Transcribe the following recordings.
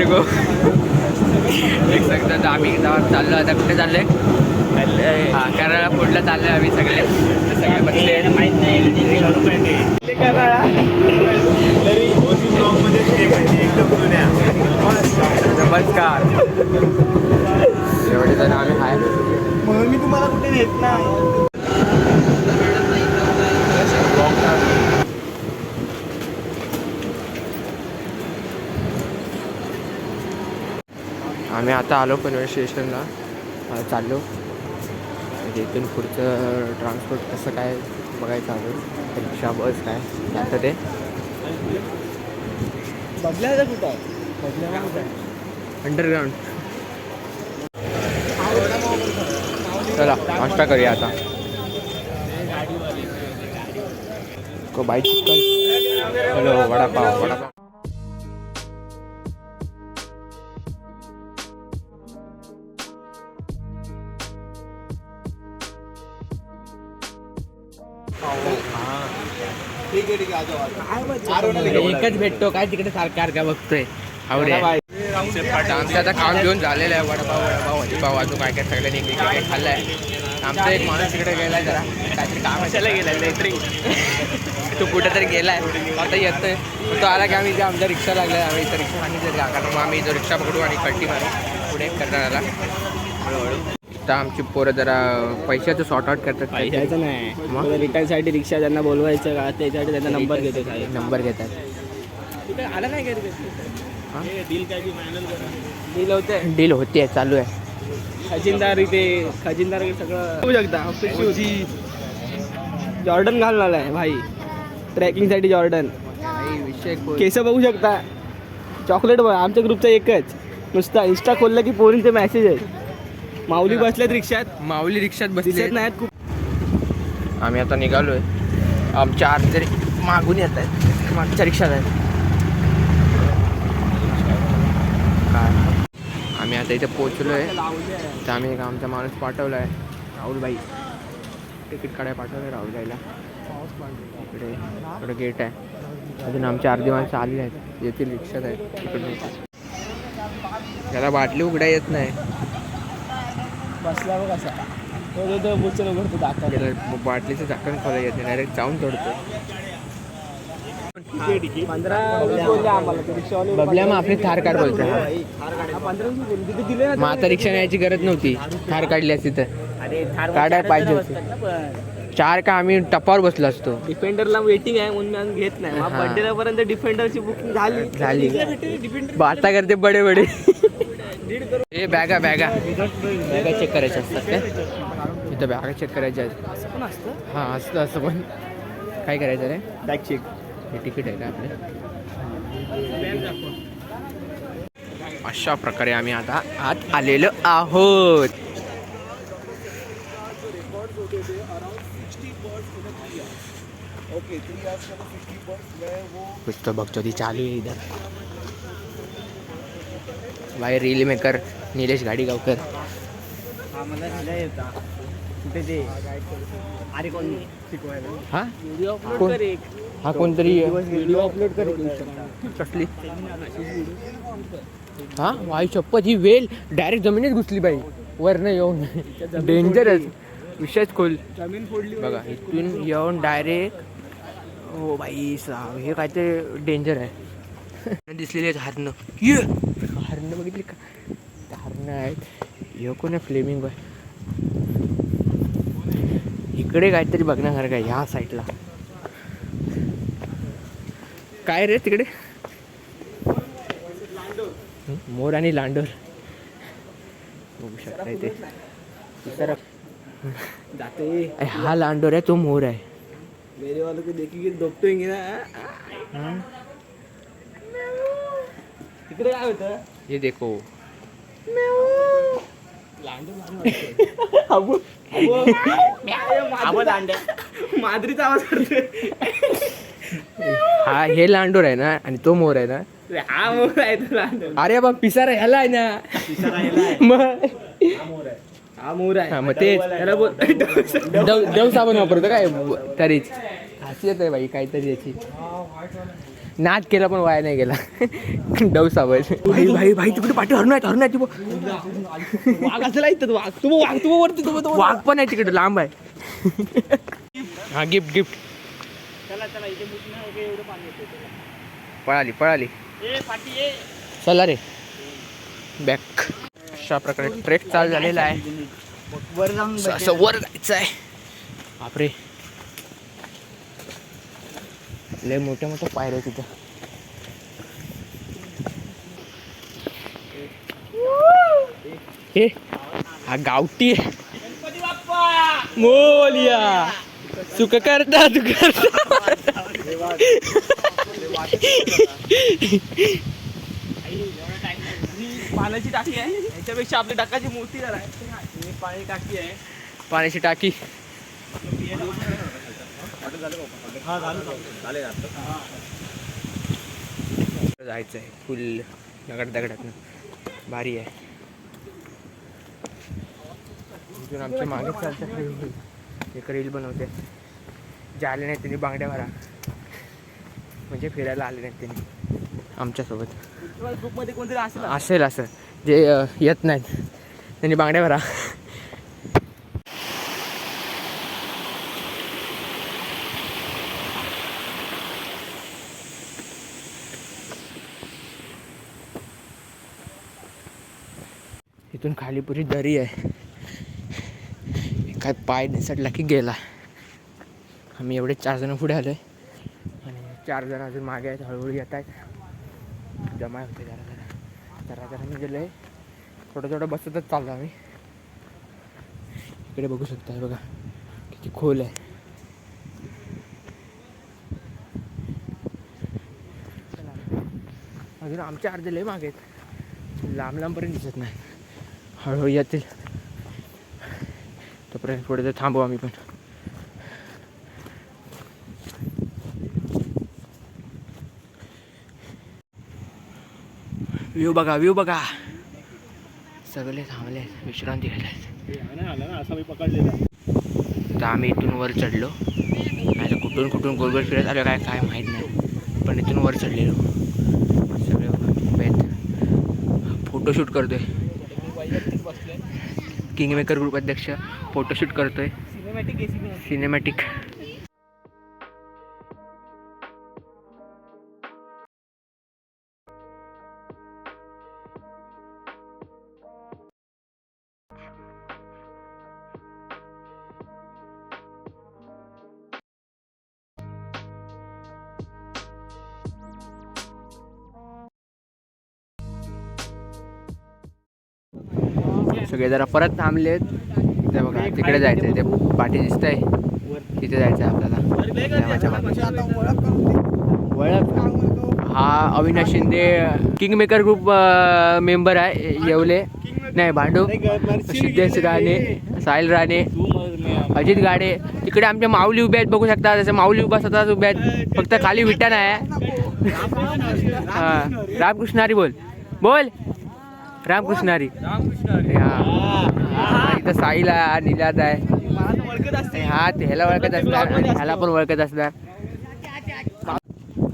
मेरे को देख सकता तर आम्ही चाललो आता कुठे चाललोय? हा करायला पुढला चाललोय आम्ही सगळे. तर सगळे बसले. आहेत. नमस्कार. एवढे जण आम्ही आहे म्हणून मी तुम्हाला कुठे नेत नाही. आम्ही आता आलो पनवेल स्टेशनला. चाललो. म्हणजे इथून पुढचं ट्रान्सपोर्ट कसं काय बघायचं अजून? रिक्षा बस काय? आता ते. बदलायचं कुठं? अंडरग्राऊंड. चला नाश्ता करूया आता. को बाईक हॅलो वडापाव वडापाव. ठीक आहे ठीक आहे एकच भेटतो काय तिकडे सारखा सारखा बघतोय? आवडे. आमचं आता काम घेऊन झालेलं आहे वडापाव वडापाव वडापाव अजून काय काय सगळ्यांनी एक एक एक खाल्लंय. आमचा एक माणूस तिकडे गेलाय जरा. काहीतरी काम असायला गेलाय? लेटरिंग तो कुठेतरी गेलाय. आता येतोय. तो आला की आम्ही इथे आमच्या रिक्षा लागल्या. आम्ही इथं रिक्षा सांगितलं कारण मग आम्ही इथं रिक्षा पकडू आणि कट्टी मारू. पुढे करणाराला हळूहळू तर आमची पोरं जरा पैशाचं सॉर्ट आउट करतात पैशाचं नाही? रिटर्नसाठी रिक्षा त्यांना बोलवायचं का त्याच्यासाठी त्यांचा नंबर घेतो काय नंबर घेतात. आला नाही हा? डील काय डील होते. डील होते चालू आहे. खजिनदार इथे खजिनदार सगळं. बघू शकता जॉर्डन घालून आलाय भाई. ट्रॅकिंगसाठी जॉर्डन. विषय केस बघू शकता. चॉकलेट बघा आमच्या ग्रुपचा एकच. नुसता इंस्टा खोललं की पोरींचे मेसेज आहे माऊली बसल्यात रिक्षात. माऊली रिक्षात बसले दिसत नाहीत खूप. आम्ही आता निघालोय. आमच्या आत तरी मागून येत आहेत मागच्या रिक्षात आहेत. काय? आम्ही आता इथे पोचलो आहे तर आम्ही एक आमचा माणूस पाठवला आहे राहुलबाई. तिकीट काढायला पाठवलं राहुल बाईला इकडे इकडे गेट आहे. अजून आमची अर्धी माणसं आली आहेत. येथील रिक्षात आहेत. तिकडे त्याला बाटली उघडा येत नाही. बसला बघ असा. तो तो- उघडतो बाटलीचं झाकण खोला येत डायरेक्ट जाऊन तोडतो पंधरा वीस बोलले आम्हाला ते रिक्षावाले बबल्या मग आपली थार काढ बोलतो. हा, पंधरा तिथे दिले मग आता रिक्षा न्यायची गरज नव्हती. थार काढली असती तर. काढायला पाहिजे होती. चार का आम्ही टपावर बसलो असतो. डिफेंडरला वेटिंग आहे म्हणून अजून घेत नाही. पर्यंत डिफेंडरची बुकिंग झाली. झाली. बाता करते बडे बडे. हे बॅगा बॅगा. बॅगा चेक करायच्या असतात काय इथं बॅगा चेक करायच्या आहेत. असं पण असतं? हां असतं असं पण. काय करायचं रे? बॅग चेक हे तिकीट आहे का आपले? अशा प्रकारे आम्ही आता आत आलेलो आहोत. कुछ तो बघतो ती चालू आहे इधर बाहेर रील मेकर निलेश गाडीगावकर. हा कोण? हा? कोणतरी. कसली? हा? वाई चप्पत ही वेल डायरेक्ट जमिनीत घुसली बाई. वरनं येऊन. डेंजरच विषयच खोल. जमीन फोडली बघा इथून येऊन डायरेक्ट हो बाई साव हे काय ते डेंजर आहे. दिसलेले आहेत हरणं ये हरणं बघितली का ते हरणं आहेत. हे कोण आहे? फ्लेमिंग आहे इकडे काहीतरी बघण्यासारखं आहे ह्या साईडला काय रे तिकडे? हं? मोर आणि लांडोर. बघू शकता इथे. जाते. हा लांडोर आहे तो मोर आहे. मेरे वालों को देखेंगे दोपटोगे ना हं? तिकडे काय होतं? ये देखो. अबो अबो मादरीचा आवाज करतोय. हा हे लांडोर आहे ना आणि तो मोर आहे ना. हा मोर आहे तो लांडोर. अरे बा पिसारा ह्याला आहे ना. मग. हा मोर आहे. हा, मग तेच. त्याला बोल. देव देव साबण वापरतो काय? तरीच. खासियत आहे बाई काहीतरी याची. नाद केला पण वाया नाही गेला. डव सावळ भाई भाई भाई तिकडे पाठी हरण आहेत हरण आहेत वाघ असला इथं वाघ. तू वाघ तू वरती तू वाघ पण आहे तिकडे लांब आहे. हा गिफ्ट गिफ्ट. चला चला इथे एवढं पाणी येतं पळाली पळाली. ए पाठी ये. चला रे. बॅक अशा प्रकारे ट्रेक चालू झालेला आहे. वर जाऊन असं- असं वर जायचं आहे बापरे. लय मोठ्या मोठ्या पायऱ्या तिथं. हे हा गावठी मोलिया. सुख करता तू करता. पाण्याची टाकी आहे. याच्यापेक्षा आपली टाकाची मूर्ती ही पाणी टाकी आहे. पाण्याची टाकी. जायचं आहे फुल दगड दगडात भारी आहे. इथून आमच्या मागे चालतात एक रील बनवते. जे आले नाहीत त्यांनी बांगड्या भरा म्हणजे फिरायला आले नाहीत त्यांनी. आमच्यासोबत. ग्रुपमध्ये कोणतरी असेल असेल असं जे येत नाहीत. त्यांनी बांगड्या भरा इथून खाली पुरी दरी आहे. काय पाय निसटला की गेला. आम्ही एवढे चार जण पुढे आहे आणि चार जण अजून मागे आहेत हळूहळू येत आहेत. जमा होते जरा जरा. जरा जरा मी गेलोय. थोडं थोडं बसतच चाललो आम्ही. इकडे बघू शकता बघा. किती खोल आहे. अजून आमचे अर्धे लय मागे आहेत. लांब लांबपर्यंत दिसत नाही. हळूहळू येतील. तोपर्यंत पुढे तर थांबू आम्ही पण. व्ह्यू बघा व्ह्यू बघा. सगळे थांबले विश्रांती घ्यायला मी तर आम्ही इथून वर चढलो. आता कुठून कुठून गोलगोल फिरत आलो काय काय माहीत नाही. पण इथून वर चढलेलो. सगळे फोटोशूट करतोय. किंग मेकर ग्रुप अध्यक्ष फोटोशूट करतोय. सिनेमॅटिक एसी सिनेमॅटिक सगळे जरा परत थांबलेत. ते बघा तिकडे जायचंय. ते पाठी दिसतंय. तिथे जायचं आहे आपल्याला ओळख हा Avinash Shinde king maker group member आहे. येवले. नाही भांडू. सिद्धेश राणे साहिल राणे अजित गाडे. तिकडे आमच्या माऊली उभ्या आहेत बघू शकता. जसं माऊली उभा स्वतःच उभ्या आहेत. फक्त खाली विटा नाही रामकृष्ण हरी बोल. बोल. रामकृष्णारी. हा. हा, इथं हा निलाद आहे. हा ते ह्याला ओळखत असणार. आणि ह्याला पण ओळखत असणार.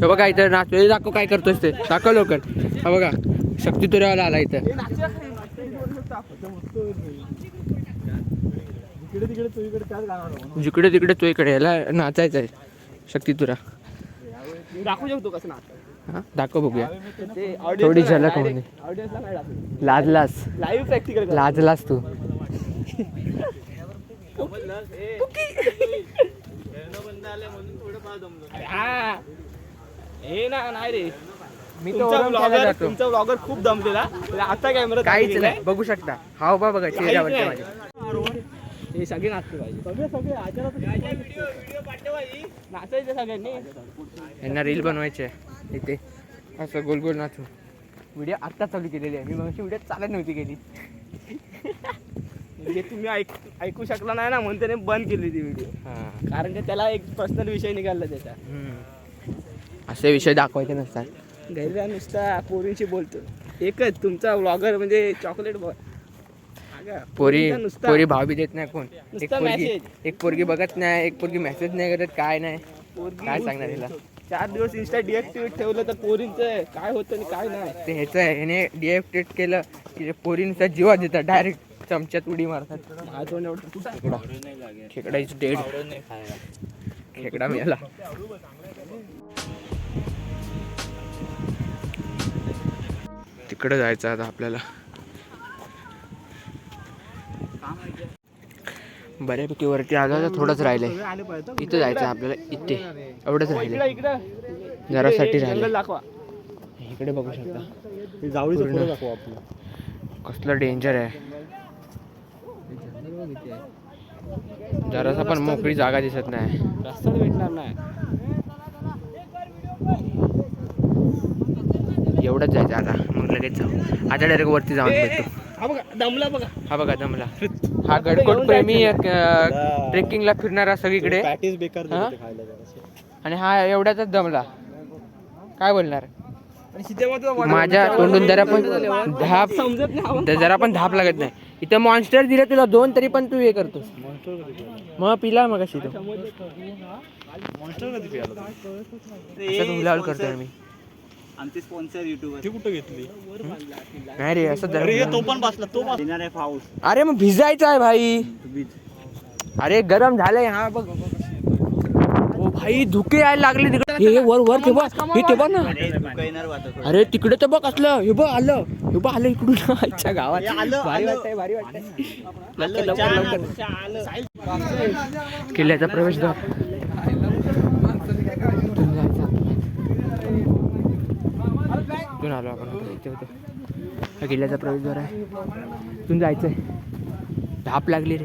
हे बघा इथं नाचतो हे दाखव काय करतोस ते. दाखव लवकर. हा बघा शक्ती तुऱ्यावाला आला इथं. जिकडे तिकडे तो इकडे ह्याला नाचायचं आहे शक्ती तुरा. दाखवू शकतो कसं ना हा दाखव बघूया थोडी झलक म्हणजे लाजलास. लाईव्ह प्रॅक्टिकल लाजलास तू. हा ना नाही रे. मी तुमचा ब्लॉगर तुमचा ब्लॉगर खूप दमलेला. आता कॅमेरा काहीच नाही. बघू शकता. हाव बा बघा चेहऱ्यावरती माझ्या हे सगळे नाचले पाहिजे. सगळे सगळे नाचायचे सगळ्यांनी यांना रील बनवायचे. आहे इथे. असं गोल गोल नाचू व्हिडिओ आत्ता चालू केलेली आहे. मी मग व्हिडिओ चालत नव्हती केली. म्हणजे तुम्ही ऐक ऐकू शकला नाही ना म्हणून त्याने बंद केली ती व्हिडिओ. हां. कारण की त्याला एक पर्सनल विषय निघाला त्याचा. असे विषय दाखवायचे नसतात. घरी नुसता पोरींशी बोलतो. एकच तुमचा व्लॉगर म्हणजे चॉकलेट बॉय पोरी नुसता पोरी भाव बी देत नाही कोण. एक पोरगी. एक पोरगी बघत नाही एक पोरगी मेसेज नाही करत काय नाही. काय सांगणार हिला? चार दिवस इन्स्टा डिएक्टिव्हेट ठेवलं तर पोरींचं काय होतं आणि काय नाही. ते ह्याचं आहे. ह्याने डिएक्टिवेट केलं की पोरीनुसार जीवा देतात. डायरेक्ट चमच्यात उडी मारतात. माझं एवढं कुठं? खेकडा. खेकडा इज डेड खेकडा मिळाला तिकडे जायचं आता आपल्याला. बऱ्यापैकी वरती आलो थोडंच राहिलंय इथं जायचं आपल्याला इथे. एवढंच इकडं जरासाठी दाखवा. इकडे बघू शकता. कसलं डेंजर आहे. जरासा पण मोकळी जागा दिसत नाही. रस्ताच भेटणार नाही. एवढंच जायचं आता. मग लगेच जाऊ. आता डायरेक्ट वरती जाऊन भेटतो हा बघा दमला बघा. हा बघा दमला. हा गडकोट प्रेमी ट्रेकिंगला फिरणारा सगळीकडे. पॅटीस बेकार? देते खायला जरासे. आणि हा एवढ्यातच दमला. काय बोलणार? माझ्या तोंडून जरा पण धाप समजत जरा पण धाप लागत नाही. इथं मॉन्स्टर दिले तुला दोन तरी पण तू हे करतो मग पिला मग अशी तो? करतोय मी आमचे स्पॉन्सर युट्यूबर ती कुठं घेतली? नाही रे असं अरे हे तो पण बसला तो बस- येणार आहे पाऊस. अरे मग भिजायचं आहे भाई. अरे गरम झालंय हा बघ. ओ भाई धुके यायला लागले तिकडे. हे हे वर वर बघ हे ते बघ ना येणार वाटत अरे तिकडे तर बघ असलं. हे बघ आलं. हे बघ आलं इकडून. आजच्या गावात. हे आलं, भारी आलं. वाटतंय भारी वाटतंय. लवकर लवकर लवकर. किल्ल्याचा प्रवेशद्वार इथून जायचं आपल्याला. इथून आलो आपण आता इथे होतो. हा किल्ल्याचा प्रवेशद्वार आहे. इथून जायचंय. धाप लागली रे.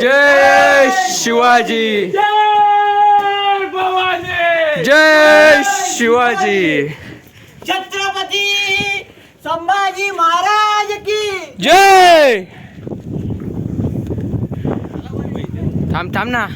जय शिवाजी. जय शिवाजी. छत्रपती संभाजी महाराज की. जय थांब थांब ना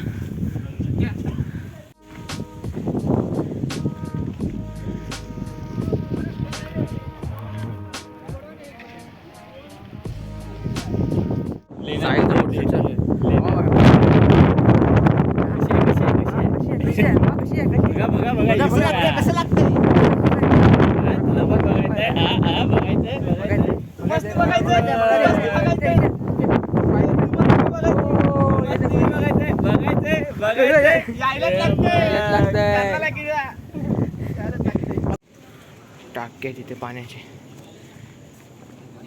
टाके तिथे पाण्याचे.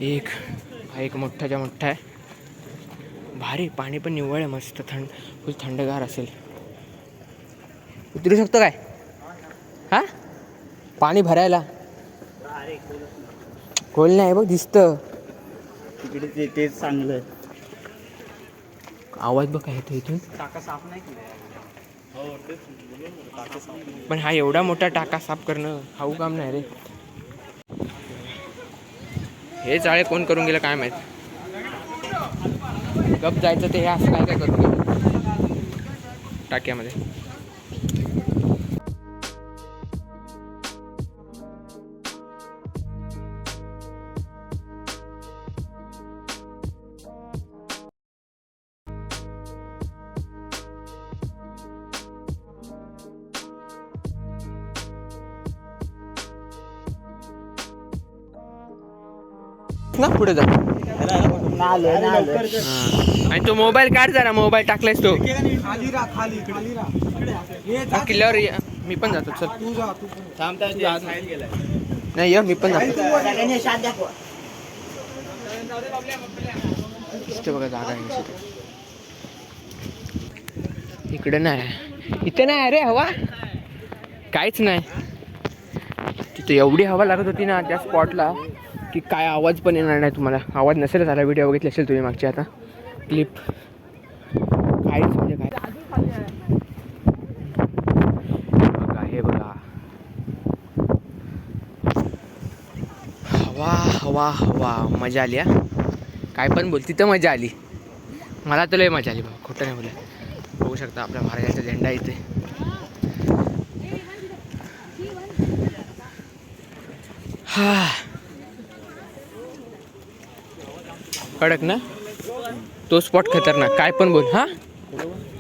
एक हा एक मोठाच्या मोठा आहे. भारी पाणी पण निव्वळ आहे मस्त थंड फुल थंडगार असेल. उतरू शकतो काय? हा? पाणी भरायला. खोल नाही बघ दिसतं. तिकडे ते तेच चांगलं आवाज बघ काय येतो इथून. टाका साफ नाही पण हा एवढा मोठा टाका साफ करणं हाऊ काम नाही रे. हे जाळे कोण करून गेलं काय माहीत? गप जायचं ते हे असं काय काय करून गेलं? टाक्यामध्ये. पुढे जा. आणि तो मोबाईल काढ जरा मोबाईल टाकलायस तो. हा, किल्ल्यावर ये. मी पण जातो चल. नाही ये मी पण जातो. इथे बघा जागा आहे इकडे नाही. इथे नाही अरे हवा. काहीच नाही. तिथे एवढी हवा लागत होती ना त्या स्पॉटला की काय आवाज पण येणार नाही तुम्हाला. आवाज नसेल झाला व्हिडिओ बघितले असेल तुम्ही मागची आता. क्लिप काहीच म्हणजे काय. बघा हे बघा. हवा हवा हवा. मजा आली हा. काय पण बोल तिथं मजा आली. मला तर लय मजा आली बाबा खोटं नाही बोला बघू शकता आपल्या महाराजाचा झेंडा इथे. हा. कडक ना? तो स्पॉट खतरनाक. काय पण बोल हा?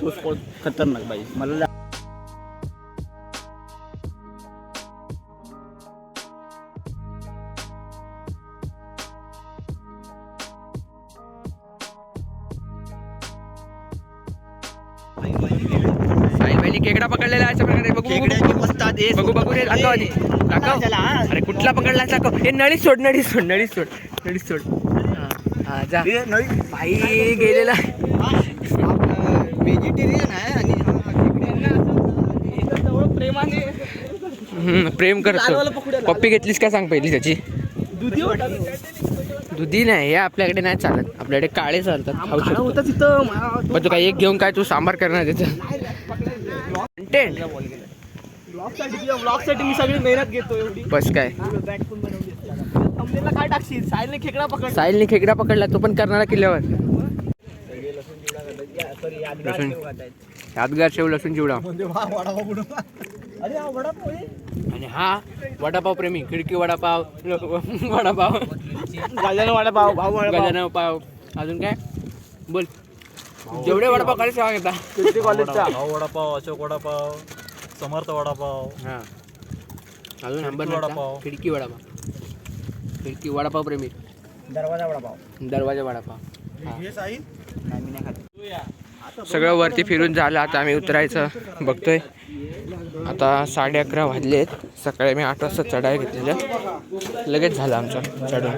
तो स्पॉट खतरनाक बाई. मला खेकडा पकडलेला आहे अशा प्रकारे. बघू बघू, खेकड्याची बघू. वस्ताद आहे. बघू बघू रे दाखव आधी. दाखव. चला, हा. अरे कुठला पकडला दाखव. हे नळी सोड नळी सोड नळी सोड. नळी सोड. हा, जा. भाई गेलेला. व्हेजिटेरियन आहे आणि हा जवळ प्रेमाने प्रेम करतो. पप्पी घेतलीस का सांग पहिली त्याची? दुधी नाही हे आपल्याकडे नाही चालत. आपल्याकडे काळे चालतात खाऊ खाणं शकतो. होतं तिथं. पण तू काय एक घेऊन काय तू सांबार करणार त्याचं कंटेंट ब्लॉगसाठी ब्लॉगसाठी मी सगळी मेहनत घेतो एवढी. बस काय? थंबनेलला काय टाकशील? साहिलने खेकडा पकड साहिलने खेकडा पकडला तो पण करणारा किल्ल्यावर. लसूण. यादगार शेव लसूण चिवडा. अरे हा वडापाव आहे. आणि हा वडापाव प्रेमी खिडकी वडापाव वडापाव. गजानन वडापाव भाऊ वडापाव. गजानन पाव अजून काय? बोल. जेवढे वडापाव काढे सेवा घेता. कॉलेजचा? भाऊ वडापाव अशोक वडापाव समर्थ वडापाव. हा. अजून नंबर वडापाव. खिडकी वडापाव. खिडकी वडापाव प्रेमी. दरवाजा वडापाव. दरवाजा वडापाव. नाही मी नाही खात. सगळं वरती फिरून झालं आता आम्ही उतरायचं. बघतोय. आता साडे अकरा वाजले आहेत सकाळी मी आठ वाजता चढाई घेतलेलं लगेच झालं आमचं चढून.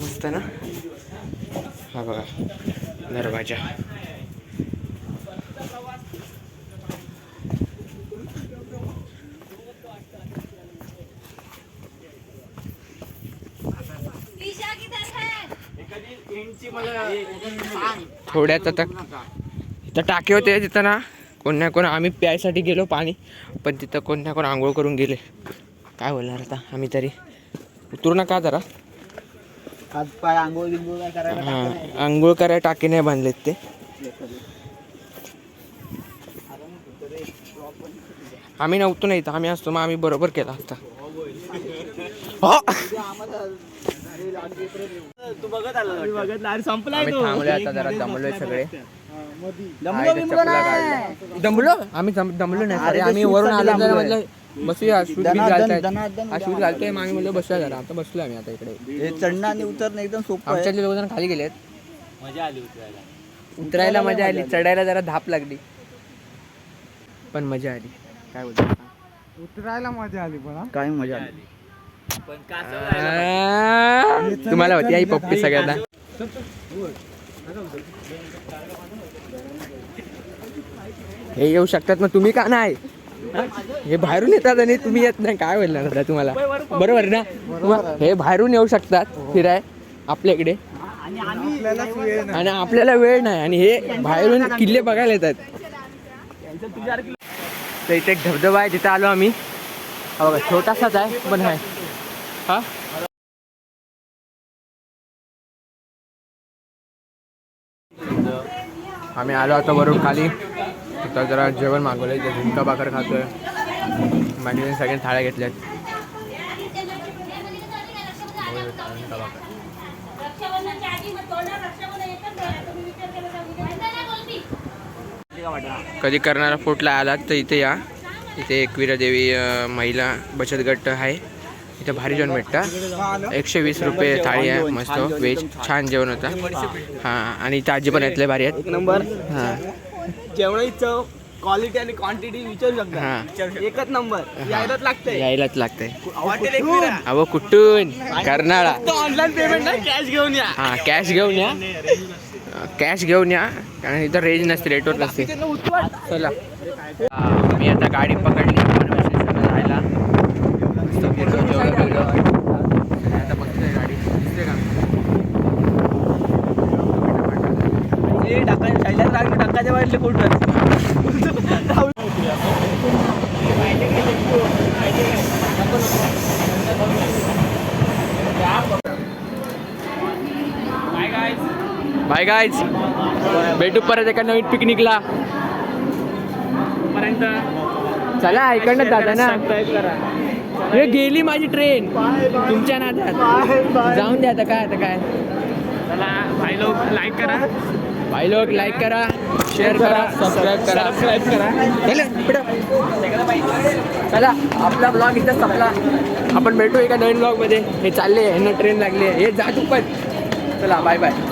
मस्त ना? हा बघा. दरवाजा. थोड्यात आता इथं टाके होते तिथं ना. कोण ना कोण आम्ही प्यायसाठी गेलो पाणी पण तिथं कोण ना कोण आंघोळ करून गेले. काय बोलणार आता आम्ही तरी. उतरू नका जरा. हात पाय आंघोळ काय करायला टाकलं नाही. आंघोळ करायला टाके नाही बांधलेत ते. आम्ही नव्हतो नाही इथं आम्ही असतो मग आम्ही बरोबर केला असता हो! तू बघत आला मी बघत अरे संपलाय आम्ही तो. थांबलोय आता जरा दमलोय सगळे. दमलो बिमलो नाही. दमलो? आम्ही दम- दमलो नाही. अरे ते आम्ही वरून आलो जरा. म्हटलं बसूया शूट बीट दनादन- घालताय दनादन हा शूट घालतोय मग आम्ही म्हणलं बसूया जरा. आता बसलो आम्ही आता इकडे. हे चढणं आणि उतरणं एकदम सोपं आहे. आमच्यातले दोघ जण खाली गेलेत. मजा आली उतरायला. उतरायला मजा आली. चढायला जरा धाप लागली. पण मजा आली. काय बोलतो काय मजा आली? आ, तुम्हाला होती आई पप्पी सगळ्यांना. हे येऊ शकतात मग तुम्ही का नाही? हे बाहेरून येतात आणि तुम्ही येत नाही. काय बोलणार आता तुम्हाला? बरोबर ना? मग हे बाहेरून येऊ शकतात फिराय आपल्याकडे. आणि आपल्याला वेळ नाही. आणि हे बाहेरून किल्ले बघायला येतात. तर इथे एक धबधबा आहे तिथे आलो आम्ही. हा बघा छोटासाच आहे पण आहे हा? आम्ही आलो आता वरून खाली. आता जरा जेवण मागवलंय ते झुणका भाकर खातोय. बाकी सगळे थाळ्या घेतल्यात झुणका भाकर रक्षाबंधनच्या आधी मग तोंडावर रक्षाबंधन एकच झालं. तुम्ही विचार केला का? नाही बोलती. कधी करणारा फोटला आलात तर इथे या. इथे एकविरा देवी महिला बचत गट आहे. इथे भारी जेवण भेटतं. एकशे वीस रुपये थाळी आहे मस्त. व्हेज छान जेवण होतं. हां आणि इथे आजी पण येतले भारी आहेत. नंबर. हां. जेवणाची चव क्वालिटी आणि क्वांटिटी विचारू शकता. हां. एकच नंबर यायलाच लागतंय. यायलाच लागतंय. हॉटेल एक मिनिट. अहो कुठून? करणारा फक्त ऑनलाईन पेमेंट नाही कॅश घेऊन या. हां कॅश घेऊन या. कॅश घेऊन या. कारण इथं रेंज नसते रेटवर नसते. त्यांना. चला. हा, मी आता गाडी पकडली. जायला मस्त फिरलो जेवढं आता बघतोय गाडी. दिसते का? टाका टाकाच्या वाटले कुठं बाय गायज भेटू परत एका नवीन पिकनिकला. चला इकडनं जाता ना हे गेली माझी ट्रेन. तुमच्या नादात. जाऊन द्या आता काय आता काय. चला भाई लोक. लाईक करा. भाई लोक लाईक करा शेअर करा सबस्क्राईब करा. सबस्क्राईब करा. चला आपला ब्लॉग इथं संपला. आपण भेटू एका नवीन ब्लॉगमध्ये. हे चालले यांना ट्रेन लागली आहे. हे जा तू पण. चला बाय बाय